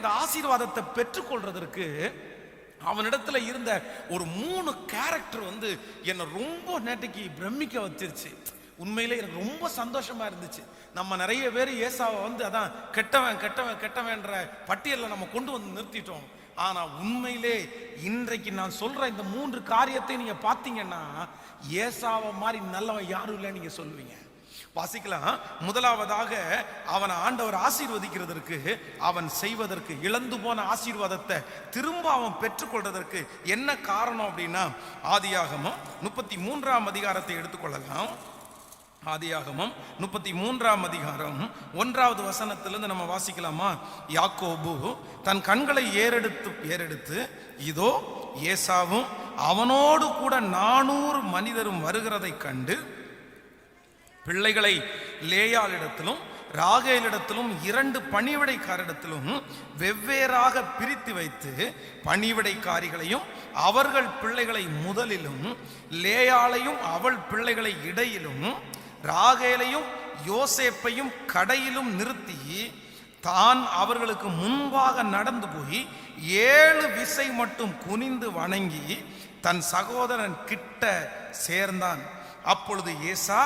இந்த ஆசீர்வாதத்தை பெற்றுக்கொள்றதற்கு அவனிடத்துல இருந்த ஒரு மூணு கேரக்டர் வந்து என்னை ரொம்ப நேற்றுக்கு பிரமிக்க வச்சிருச்சு. உண்மையிலே எனக்கு ரொம்ப சந்தோஷமா இருந்துச்சு. நம்ம நிறைய பேர் ஏசாவை வந்து அதான் கெட்டவன் கெட்டவன் கெட்டவன்ற பட்டியலில் நம்ம கொண்டு வந்து நிறுத்திட்டோம். ஆனா உண்மையிலே இன்றைக்கு நான் சொல்ற இந்த மூன்று காரியத்தை நீங்க பார்த்தீங்கன்னா ஏசாவை மாதிரி நல்லவன் யாரும் இல்லை நீங்க சொல்லுவீங்க. வாசிக்கலாம். முதலாவதாக அவன் ஆண்டவர் ஆசீர்வதிக்கிறதற்கு அவன் செய்வதற்கு இழந்து போன ஆசீர்வாதத்தை திரும்ப அவன் பெற்றுக்கொள்றதற்கு என்ன காரணம் அப்படின்னா ஆதியாகமம் முப்பத்தி மூன்றாம் அதிகாரத்தை எடுத்துக்கொள்ளலாம். ஆதியாகமம் முப்பத்தி மூன்றாம் அதிகாரம் ஒன்றாவது வசனத்திலிருந்து நம்ம வாசிக்கலாமா? யாக்கோபு தன் கண்களை ஏறெடுத்து ஏறெடுத்து இதோ ஏசாவும் அவனோடு கூட நானூறு மனிதரும் வருகிறதை கண்டு பிள்ளைகளை லேயாளிடத்திலும் ராகேலிடத்திலும் இரண்டு பணிவிடைக்காரிடத்திலும் வெவ்வேறாக பிரித்து வைத்து பணிவிடைக்காரிகளையும் அவர்கள் பிள்ளைகளை முதலிலும் லேயாளையும் அவள் பிள்ளைகளை இடையிலும் ராகேலையும் யோசேப்பையும் கடையிலும் நிறுத்தி தான் அவர்களுக்கு முன்பாக நடந்து போய் ஏழு விசை மட்டும் குனிந்து வணங்கி தன் சகோதரன் கிட்ட சேர்ந்தான். அப்பொழுது ஏசா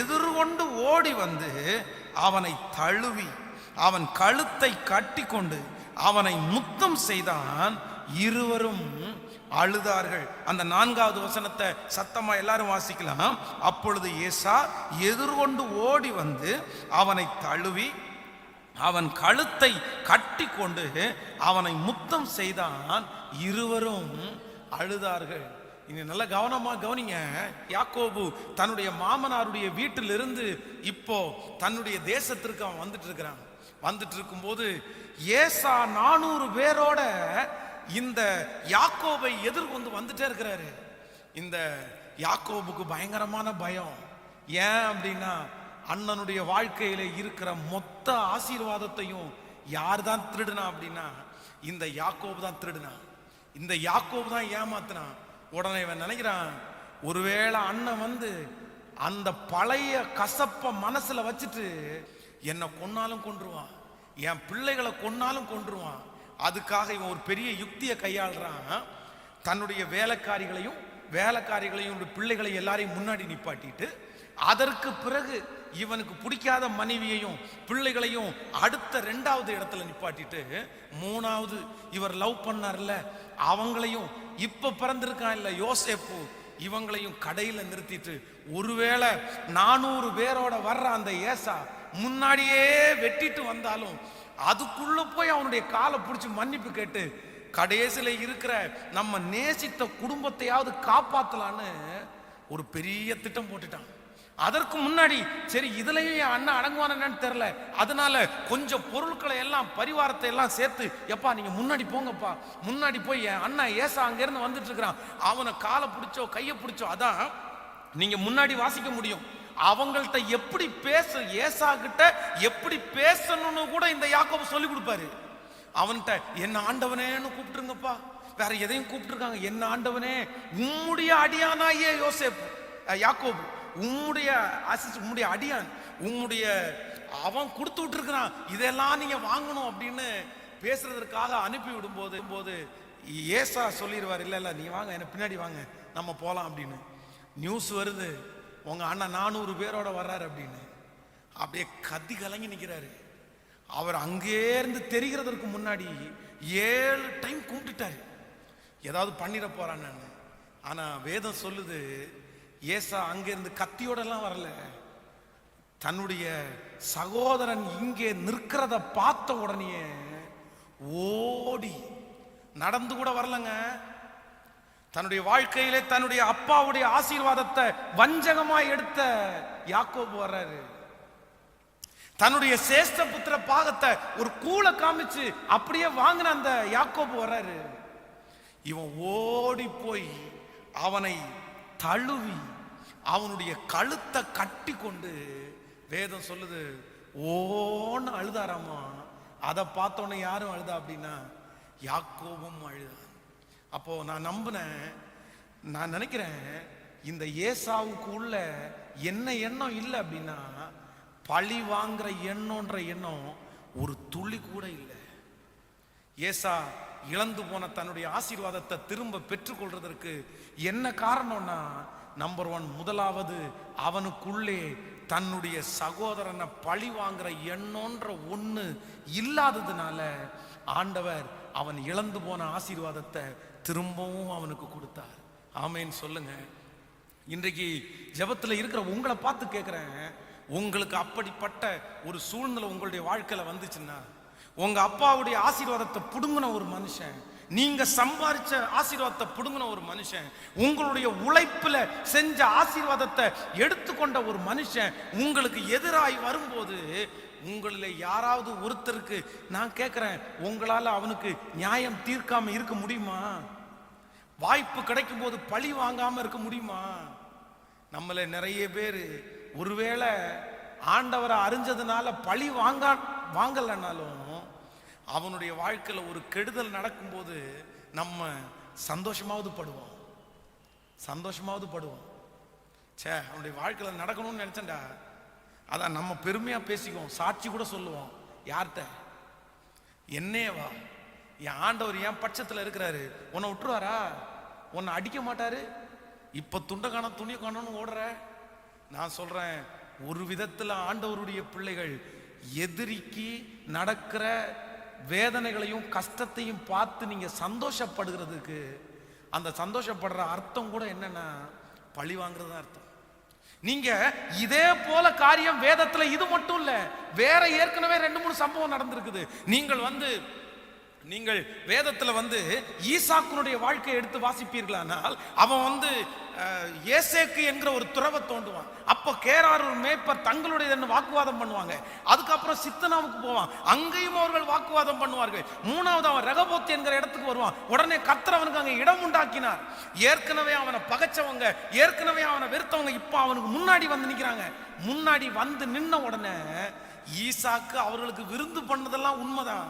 எதிர்கொண்டு ஓடி வந்து அவனை தழுவி அவன் கழுத்தை கட்டி கொண்டு அவனை முத்தம் செய்தான். இருவரும் அழுதார்கள். அந்த நான்காவது வசனத்தை சத்தமா எல்லாரும் வாசிக்கலாம். அப்பொழுது ஏசா எதிர்கொண்டு ஓடி வந்து அவனை தழுவி அவன் கழுத்தை கட்டி கொண்டு அவனை முத்தம் செய்தான். இருவரும் அழுதார்கள். இனி நல்லா கவனமாக கவனிங்க. யாக்கோபு தன்னுடைய மாமனாருடைய வீட்டிலிருந்து இப்போ தன்னுடைய தேசத்திற்கு அவன் வந்துட்டு இருக்கிறான் வந்துட்டு இருக்கும்போது ஏசா நானூறு பேரோட இந்த யாக்கோபை எதிர்கொண்டு வந்துட்டே இருக்கிறாரு. இந்த யாக்கோபுக்கு பயங்கரமான பயம். ஏன் அப்படின்னா அண்ணனுடைய வாழ்க்கையில இருக்கிற மொத்த ஆசீர்வாதத்தையும் யார் தான் திருடுனா அப்படின்னா இந்த யாக்கோபு தான் திருடுனா. இந்த யாக்கோபு தான் ஏமாத்தினான் உடனே இவன் நினைக்கிறான் ஒருவேளை அண்ணன் வந்து அந்த பழைய கசப்ப மனசுல வச்சுட்டு என்னை கொன்னாலும் கொன்றுவான் என் பிள்ளைகளை கொன்னாலும் கொன்றுவான். அதுக்காக இவன் ஒரு பெரிய யுக்தியை கையாளுறான். தன்னுடைய வேலைக்காரிகளையும் வேலைக்காரிகளையும் பிள்ளைகளை எல்லாரையும் முன்னாடி நிப்பாட்டிட்டு அதற்கு பிறகு இவனுக்கு பிடிக்காத மனைவியையும் பிள்ளைகளையும் அடுத்த ரெண்டாவது இடத்துல நிப்பாட்டிட்டு மூணாவது இவர் லவ் பண்ணார்ல அவங்களையும் இப்போ பிறந்திருக்கான் இல்லை யோசேப்பு. இவங்களையும் கடையில் நிறுத்திட்டு ஒருவேளை நானூறு பேரோட வர்ற அந்த ஏசா முன்னாடியே வெட்டிட்டு வந்தாலும் அதுக்குள்ள போய் அவனுடைய காலை பிடிச்சி மன்னிப்பு கேட்டு கடைசியில் இருக்கிற நம்ம நேசித்த குடும்பத்தையாவது காப்பாற்றலான்னு ஒரு பெரிய திட்டம் போட்டுட்டான். அதற்கு முன்னாடி சரி இதுலயே என் அடங்குவான் என்னன்னு தெரியல. அதனால கொஞ்சம் பொருட்களை எல்லாம் பரிவாரத்தை எல்லாம் சேர்த்து எப்பா நீங்க முன்னாடி போங்கப்பா. முன்னாடி போய் என் அண்ணன் ஏசா அங்கேருந்து வந்துட்டு இருக்கிறான். அவனை காலை பிடிச்சோ கையை பிடிச்சோ அதான் நீங்க முன்னாடி வாசிக்க முடியும். அவங்கள்ட்ட எப்படி பேச ஏசா கிட்ட எப்படி பேசணும்னு கூட இந்த யாக்கோபு சொல்லி கொடுப்பாரு. அவன்கிட்ட என்ன ஆண்டவனேன்னு கூப்பிட்டுருங்கப்பா. வேற எதையும் கூப்பிட்டுருக்காங்க. என்ன ஆண்டவனே உம்முடைய அடியானாயே யோசேப் யாக்கோபு. உம்முடைய அசிஸ் உம்முடைய அடியான் உம்முடைய அவன் கொடுத்து விட்டுருக்கிறான் இதெல்லாம் நீங்கள் வாங்கணும் அப்படின்னு பேசுறதற்காக அனுப்பி விடும்போது போது ஏசா சொல்லிடுவார் இல்லை இல்லை நீ வாங்க என்ன பின்னாடி வாங்க நம்ம போகலாம் அப்படின்னு. நியூஸ் வருது உங்கள் அண்ணன் நானூறு பேரோட வர்றாரு அப்படின்னு. அப்படியே கத்தி கலங்கி நிற்கிறாரு அவர் அங்கே இருந்து தெரிகிறதற்கு முன்னாடி ஏழு டைம் கும்பிட்டுட்டாரு. ஏதாவது பண்ணிட போறான்னு. ஆனால் வேதம் சொல்லுது ஏசா அங்கிருந்து கத்தியோடலாம் வரல. தன்னுடைய சகோதரன் இங்கே நிற்கிறத பார்த்த உடனே ஓடி நடந்து கூட வரலங்க. தன்னுடைய வாழ்க்கையிலே தன்னுடைய அப்பாவுடைய ஆசீர்வாதத்தை வஞ்சகமா எடுத்த யாக்கோபு வர்றாரு. தன்னுடைய சேஷ்ட புத்திர பாகத்தை ஒரு கூலை காமிச்சு அப்படியே வாங்கின அந்த யாக்கோபு வர்றாரு. இவன் ஓடி போய் அவனை தழுவி அவனுடைய கழுத்தை கட்டி கொண்டு வேதம் சொல்லுது ஓன்னு அழுதாராமா? அதை பார்த்தோன்னே யாரும் அழுதா? அப்படின்னா யாக்கோபும் அழுதான் அப்போ நான் நம்பினேன் நான் நினைக்கிறேன் இந்த ஏசாவுக்கு உள்ள என்ன எண்ணம் இல்லை அப்படின்னா பழி வாங்குற எண்ணம்ன்ற எண்ணம் ஒரு துளி கூட இல்லை. ஏசா இழந்து போன தன்னுடைய ஆசீர்வாதத்தை திரும்ப பெற்றுக்கொள்றதற்கு என்ன காரணம்னா நம்பர் ஒன் முதலாவது அவனுக்குள்ளே தன்னுடைய சகோதரனை பழி வாங்குற எண்ணோன்ற ஒன்று இல்லாததுனால ஆண்டவர் அவன் இழந்து போன ஆசீர்வாதத்தை திரும்பவும் அவனுக்கு கொடுத்தார். ஆமேன்னு சொல்லுங்க. இன்றைக்கு ஜபத்தில் இருக்கிற உங்களை பார்த்து கேட்குறேன் உங்களுக்கு அப்படிப்பட்ட ஒரு சூழ்நிலை உங்களுடைய வாழ்க்கையில் வந்துச்சுன்னா உங்கள் அப்பாவுடைய ஆசீர்வாதத்தை பிடுங்கின ஒரு மனுஷன் நீங்க சம்பாரிச்ச ஆசீர்வாதத்தை புடுங்கின ஒரு மனுஷன் உங்களுடைய உழைப்புல செஞ்ச ஆசீர்வாதத்தை எடுத்துக்கொண்ட ஒரு மனுஷன் உங்களுக்கு எதிராய் வரும்போது உங்களில் யாராவது ஒருத்தருக்கு நான் கேட்குறேன் உங்களால் அவனுக்கு நியாயம் தீர்க்காம இருக்க முடியுமா? வாய்ப்பு கிடைக்கும் போது பழி வாங்காம இருக்க முடியுமா? நம்மள நிறைய பேர் ஒருவேளை ஆண்டவரை அறிஞ்சதுனால பழி வாங்க வாங்கலைனாலும் அவனுடைய வாழ்க்கையில் ஒரு கெடுதல் நடக்கும்போது நம்ம சந்தோஷமாவது படுவோம். சந்தோஷமாவது படுவோம். ச்சே அவனுடைய வாழ்க்கையில் நடக்கணும்னு நினச்சேன்டா. அதான் நம்ம பெருமையாக பேசிக்குவோம். சாட்சி கூட சொல்லுவோம். யார்கிட்ட? என்னையே வா. என் ஆண்டவர் என் பட்சத்தில் இருக்கிறாரு. உன்னை விட்டுருவாரா? உன்னை அடிக்க மாட்டாரு? இப்போ துண்டை காண துணியை காணோம்னு ஓடுற? நான் சொல்கிறேன் ஒரு விதத்தில் ஆண்டவருடைய பிள்ளைகள் எதிரிக்கு நடக்கிற வேதனைகளையும் கஷ்டத்தையும் பார்த்து நீங்கள் சந்தோஷப்படுகிறதுக்கு அந்த சந்தோஷப்படுற அர்த்தம் கூட என்னன்னா பழி வாங்குறது தான் அர்த்தம். நீங்க இதே போல காரியம் வேதத்துல இது மட்டும் இல்ல வேற ஏற்கனவே ரெண்டு மூணு சம்பவம் நடந்திருக்குது. நீங்கள் வந்து நீங்கள் வேதத்தில் வந்து ஈசாக்குனுடைய வாழ்க்கையை எடுத்து வாசிப்பீர்களானால் அவன் வந்து ஏசேக்கு என்கிற ஒரு துறவை தோண்டுவான். அப்போ கேரார் ஒரு மேய்ப்பர் தங்களுடையதுன்னு வாக்குவாதம் பண்ணுவாங்க. அதுக்கப்புறம் சித்தனாவுக்கு போவான். அங்கேயும் அவர்கள் வாக்குவாதம் பண்ணுவார்கள். மூணாவது அவன் ரகபோத்து என்கிற இடத்துக்கு வருவான். உடனே கத்தர் அவனுக்கு அங்கே இடம் உண்டாக்கினார். ஏற்கனவே அவனை பகைச்சவங்க ஏற்கனவே அவனை வெறுத்தவங்க இப்போ அவனுக்கு முன்னாடி வந்து நிற்கிறாங்க முன்னாடி வந்து நின்ன உடனே ஈசாக்கு அவர்களுக்கு விருந்து பண்ணதெல்லாம் உண்மைதான்.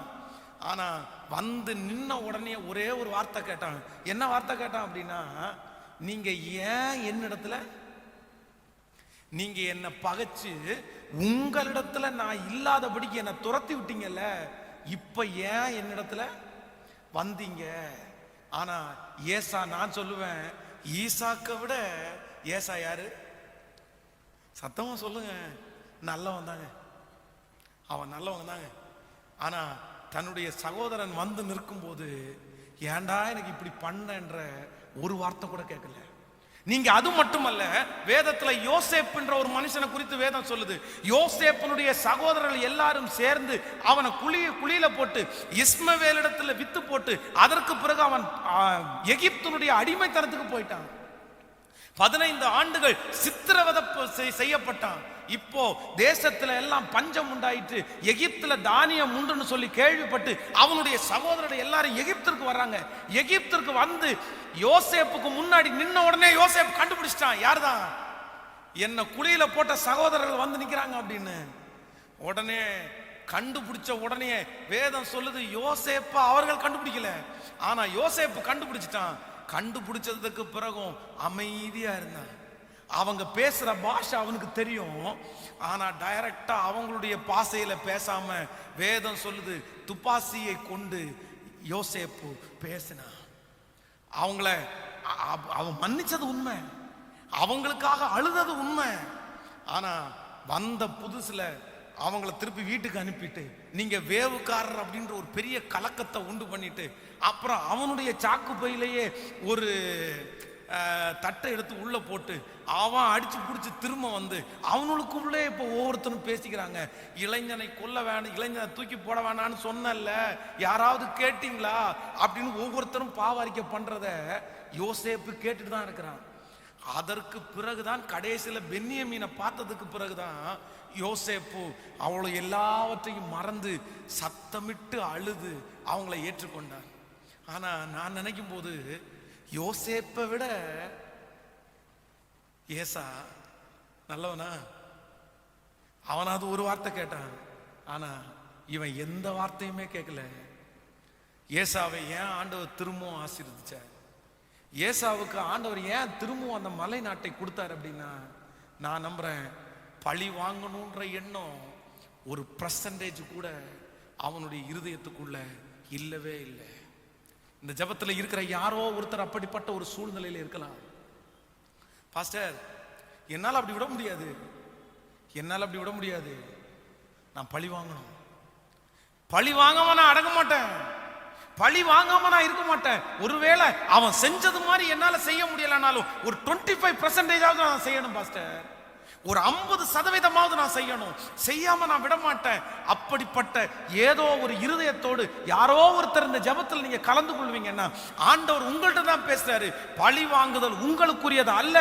ஆனா வந்து நின்ன உடனே ஒரே ஒரு வார்த்தை கேட்டான். என்ன வார்த்தை கேட்டான் அப்படின்னா நீங்க ஏன் என்னிடத்துல நீங்க என்ன பகைச்சு உங்களிடத்துல நான் இல்லாதபடிக்கு என்னை துரத்தி விட்டீங்கல்ல இப்ப ஏன் என்னிடத்துல வந்தீங்க? ஆனா ஏசா நான் சொல்லுவேன் ஈசாக்க விட ஏசா யாரு? சத்தமா சொல்லுங்க. நல்லவன் தாங்க. அவன் நல்லவன் தாங்க. ஆனா தன்னுடைய சகோதரன் வந்து நிற்கும்போது ஏன்டா எனக்கு இப்படி பண்ணன்ற ஒரு வார்த்தை கூட கேட்கல. நீங்க அது மட்டுமல்ல வேதத்துல யோசேப்புன்ற ஒரு மனுஷனை குறித்து வேதம் சொல்லுது. யோசேப்பனுடைய சகோதரர்கள் எல்லாரும் சேர்ந்து அவனை குழி குழியில போட்டு இஸ்மவேலிடத்துல வித்து போட்டு அதற்கு பிறகு அவன் எகிப்தனுடைய அடிமைத்தனத்துக்கு போயிட்டான். பதினைந்து ஆண்டுகள் சித்திரவதை செய்- செய்யப்பட்டான். இப்போ தேசத்துல எல்லாம் பஞ்சம் உண்டாயிட்டு எகிப்துல தானியம் உண்டுன்னு சொல்லி கேள்விப்பட்டு அவனுடைய சகோதரர்கள் எல்லாரும் எகிப்திற்கு வர்றாங்க. எகிப்திற்கு வந்து யோசேப்புக்கு முன்னாடி நின்ன உடனே யோசேப் கண்டுபிடிச்சிட்டான். யார்தான் என்ன குழியில போட்ட சகோதரர்கள் வந்து நிக்கிறாங்க அப்படின்னு. உடனே கண்டுபிடிச்ச உடனே வேதம் சொல்லுது யோசேப்பா அவர்கள் கண்டுபிடிக்கல. ஆனா யோசேப்பு கண்டுபிடிச்சிட்டான். கண்டுபிடிச்சதுக்கு பிறகும் அமைதியா இருந்தான். அவங்க பேசுற பாஷை அவனுக்கு தெரியும். ஆனா டைரக்டா அவங்களுடைய பாசையில பேசாம வேதம் சொல்லுது துப்பாசியை கொண்டு யோசேப்பு பேசினான் அவங்கள அவன் மன்னிச்சது உண்மை. அவங்களுக்காக அழுதது உண்மை. ஆனா வந்த புதுசுல அவங்கள திருப்பி வீட்டுக்கு அனுப்பிட்டு நீங்க வேவுக்காரர் அப்படின்ற ஒரு பெரிய கலக்கத்தை உண்டு பண்ணிட்டு அப்புறம் அவனுடைய சாக்கு பையிலேயே ஒரு தட்டை எடுத்து உள்ள போட்டு அவன் அடிச்சு பிடிச்சி திரும்ப வந்து அவனுக்குள்ளே இப்போ ஒவ்வொருத்தரும் பேசிக்கிறாங்க. இளைஞனை கொல்ல வேணும் இளைஞனை தூக்கி போட வேணான்னு சொன்னல யாராவது கேட்டீங்களா? அப்படின்னு ஒவ்வொருத்தரும் பாவாரிக்க பண்றத யோசேப்பு கேட்டுட்டு தான் இருக்கிறான். அதற்கு பிறகுதான் கடைசியில பென்னியமீனை பார்த்ததுக்கு பிறகுதான் யோசேப்பு அவளை எல்லாவற்றையும் மறந்து சத்தமிட்டு அழுது அவங்கள ஏற்றுக்கொண்டான். ஆனால் நான் நினைக்கும் போது யோசேப்பை விட ஏசா நல்லவனா? அவனாவது ஒரு வார்த்தை கேட்டான். ஆனா இவன் எந்த வார்த்தையுமே கேட்கல. ஏசாவை ஏன் ஆண்டவர் திரும்பவும் ஆசீர்வதிச்சார்? ஏசாவுக்கு ஆண்டவர் ஏன் திரும்பவும் அந்த மலை நாட்டை கொடுத்தார் அப்படின்னா நான் நம்புறேன் பழி வாங்கணுன்ற எண்ணம் ஒரு பர்சன்டேஜ் கூட அவனுடைய இருதயத்துக்குள்ள இல்லவே இல்லை. இந்த ஜபத்தில் இருக்கிற யாரோ ஒருத்தர் அப்படிப்பட்ட ஒரு சூழ்நிலையில் இருக்கலாம். பாஸ்டர் என்னால் அப்படி விட முடியாது. என்னால் அப்படி விட முடியாது. நான் பழி வாங்கணும். பழி வாங்காம நான் அடங்க மாட்டேன். பழி வாங்காம நான் இருக்க மாட்டேன். ஒருவேளை அவன் செஞ்சது மாதிரி என்னால் செய்ய முடியலனாலும் ஒரு டுவெண்ட்டி ஃபைவ் பர்சன்டேஜாவது நான் செய்யணும் பாஸ்டர் ஒரு ஐம்பது சதவீதமாவது நான் செய்யணும். செய்யாம நான் விட மாட்டேன் அப்படிப்பட்ட ஏதோ ஒரு இருதயத்தோடு யாரோ ஒருத்தர் இந்த ஜெபத்தில் நீங்க கலந்து கொள்வீங்கன்னா ஆண்டவர் உங்கள்கிட்ட தான் பேசுறாரு. பழி வாங்குதல் உங்களுக்குரியது அல்ல.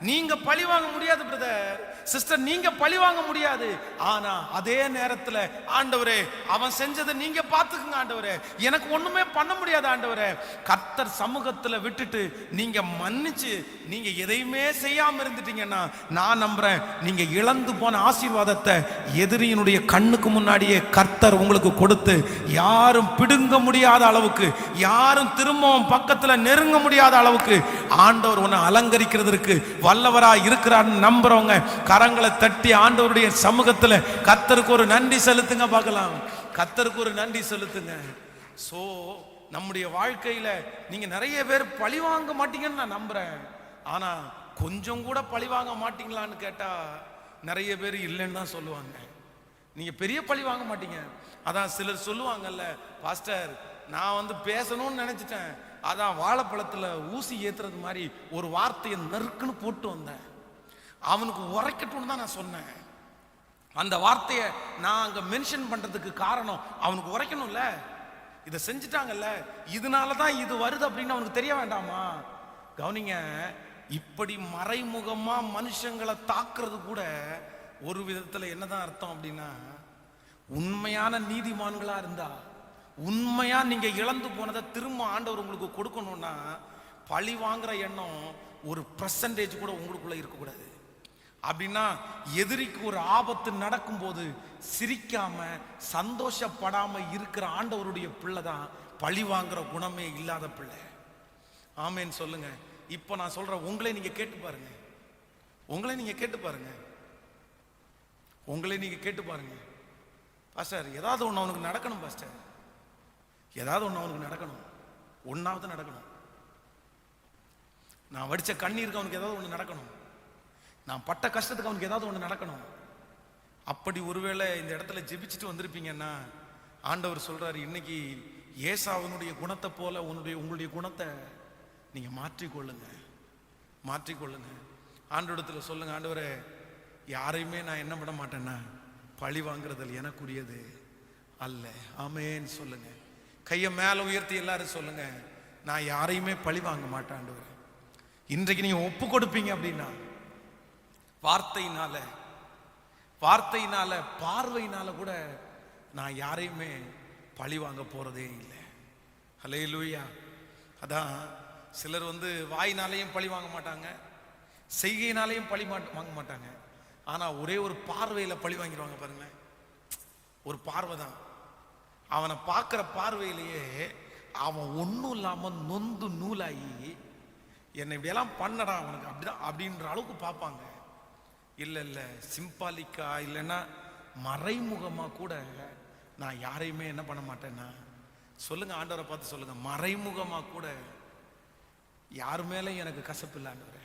நீங்க பழி வாங்க முடியாது பிரதர் சிஸ்டர் நீங்க பழி வாங்க முடியாது. ஆனா அதே நேரத்துல ஆண்டவரே அவன் செஞ்சதை நீங்க பாத்துக்குங்க ஆண்டவரே. எனக்கு ஒண்ணுமே பண்ண முடியாது ஆண்டவரே. கர்த்தர் சமூகத்துல விட்டுட்டு நீங்க மன்னிச்சு நீங்க எதையுமே செய்யாம இருந்துட்டீங்கன்னா நான் நம்புறேன் நீங்க இழந்து போன ஆசீர்வாதத்தை எதிரியினுடைய கண்ணுக்கு முன்னாடியே கர்த்தர் உங்களுக்கு கொடுத்து யாரும் பிடுங்க முடியாத அளவுக்கு யாரும் திரும்பவும் பக்கத்துல நெருங்க முடியாத அளவுக்கு ஆண்டவர் உன்னை அலங்கரிக்கிறதுக்கு வல்லவராக இருக்கிறான்னு நம்புறவங்க கரங்களை தட்டி ஆண்டவருடைய சமூகத்தில் கத்தருக்கு ஒரு நன்றி செலுத்துங்க பார்க்கலாம். கத்தருக்கு ஒரு நன்றி செலுத்துங்க. ஸோ நம்முடைய வாழ்க்கையில நீங்க நிறைய பேர் பழி வாங்க மாட்டீங்கன்னு நான் நம்புறேன். ஆனா கொஞ்சம் கூட பழி வாங்க மாட்டீங்களான்னு கேட்டா நிறைய பேர் இல்லைன்னு தான் சொல்லுவாங்க. நீங்க பெரிய பழி வாங்க மாட்டீங்க. அதான் சிலர் சொல்லுவாங்கல்ல பாஸ்டர் நான் வந்து பேசணும்னு நினைச்சிட்டேன். அதான் வாழைப்பழத்தில் ஊசி ஏற்றுறது மாதிரி ஒரு வார்த்தையை நறுக்குன்னு போட்டு வந்தேன். அவனுக்கு உரைக்கட்டும்னு தான் நான் சொன்னேன். அந்த வார்த்தையை நான் அங்கே மென்ஷன் பண்ணுறதுக்கு காரணம் அவனுக்கு உரைக்கணும்ல. இதை செஞ்சுட்டாங்கல்ல. இதனால தான் இது வருது அப்படின்னு அவனுக்கு தெரிய வேண்டாமா? கவனிங்க இப்படி மறைமுகமாக மனுஷங்களை தாக்குறது கூட ஒரு விதத்தில் என்னதான் அர்த்தம் அப்படின்னா உண்மையான நீதிமான்களாக இருந்தா உண்மையா நீங்க இழந்து போனதை திரும்ப ஆண்டவர் உங்களுக்கு கொடுக்கணும்னா பழி வாங்குற எண்ணம் ஒரு பர்சன்டேஜ் கூட உங்களுக்குள்ள இருக்கக்கூடாது. அப்படின்னா எதிரிக்கு ஒரு ஆபத்து நடக்கும்போது சிரிக்காம சந்தோஷப்படாம இருக்கிற ஆண்டவருடைய பிள்ளை தான் பழி வாங்குற குணமே இல்லாத பிள்ளை. ஆமேன்னு சொல்லுங்க. இப்போ நான் சொல்றேன் உங்களை நீங்க கேட்டு பாருங்க. உங்களை நீங்க கேட்டு பாருங்க. உங்களை நீங்க கேட்டு பாருங்க. பாஸ்டர் ஏதாவது ஒன்று அவனுக்கு நடக்கணும் பாஸ்டர். ஏதாவது ஒன்று அவனுக்கு நடக்கணும். ஒன்றாவது நடக்கணும். நான் வடிச்ச கண்ணீருக்கு அவனுக்கு ஏதாவது ஒன்று நடக்கணும். நான் பட்ட கஷ்டத்துக்கு அவனுக்கு ஏதாவது ஒன்று நடக்கணும். அப்படி ஒருவேளை இந்த இடத்துல ஜெபிச்சுட்டு வந்திருப்பீங்கன்னா ஆண்டவர் சொல்கிறாரு இன்னைக்கு ஏசா அவனுடைய குணத்தை போல உன்னுடைய உங்களுடைய குணத்தை நீங்கள் மாற்றிக்கொள்ளுங்க. மாற்றிக்கொள்ளுங்க. ஆண்டவரத்தில் சொல்லுங்க ஆண்டவரே யாரையுமே நான் என்ன பண்ண மாட்டேன்னா பழி வாங்குறதில் எனக்குரியது அல்ல. ஆமேன்னு சொல்லுங்கள் கையை மேலே உயர்த்தி எல்லாரும் சொல்லுங்க. நான் யாரையுமே பழி வாங்க மாட்டாண்டு இன்றைக்கு நீங்க ஒப்பு கொடுப்பீங்க அப்படின்னா வார்த்தையினால வார்த்தையினால பார்வையினால கூட நான் யாரையுமே பழி வாங்க போறதே இல்லை. ஹலே லூயா அதான் சிலர் வந்து வாயினாலேயும் பழி வாங்க மாட்டாங்க செய்கையினாலேயும் பழி மாட்- வாங்க மாட்டாங்க. ஆனால் ஒரே ஒரு பார்வையில் பழி வாங்கிடுவாங்க பாருங்களேன். ஒரு பார்வை தான் அவனை பார்க்குற பார்வையிலேயே அவன் ஒன்றும் இல்லாமல் நொந்து நூலாகி என்னை இப்படியெல்லாம் பண்ணடா அவனுக்கு அப்படிதான் அப்படின்ற அளவுக்கு பார்ப்பாங்க. இல்லை இல்லை சிம்பாலிக்கா இல்லைன்னா மறைமுகமாக கூட நான் யாரையுமே என்ன பண்ண மாட்டேன்னா சொல்லுங்கள் ஆண்டவரை பார்த்து சொல்லுங்கள் மறைமுகமாக கூட யார் மேலேயும் எனக்கு கசப்பு இல்லை ஆண்டவரே.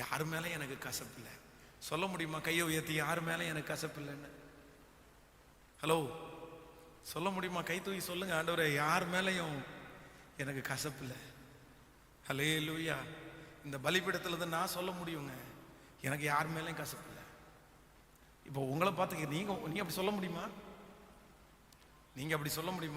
யார் மேலேயும் எனக்கு கசப்பு இல்லை. சொல்ல முடியுமா? கையை உயர்த்தி யார் மேலே எனக்கு கசப்பு இல்லைன்னு? ஹலோ சொல்ல முடியுமா? கை தூக்கி சொல்லுங்க ஆண்டவரே. யார் மேலேயும் எனக்கு கசப்பு இல்லை ஹலே லூயா இந்த பலிபீடத்துல தான் நான் சொல்ல முடியுங்க. எனக்கு யார் மேலேயும் கசப்பு இல்லை இப்போ உங்களை பார்த்துக்க நீங்கள் நீங்கள் அப்படி சொல்ல முடியுமா? நீங்கள் அப்படி சொல்ல முடியுமா?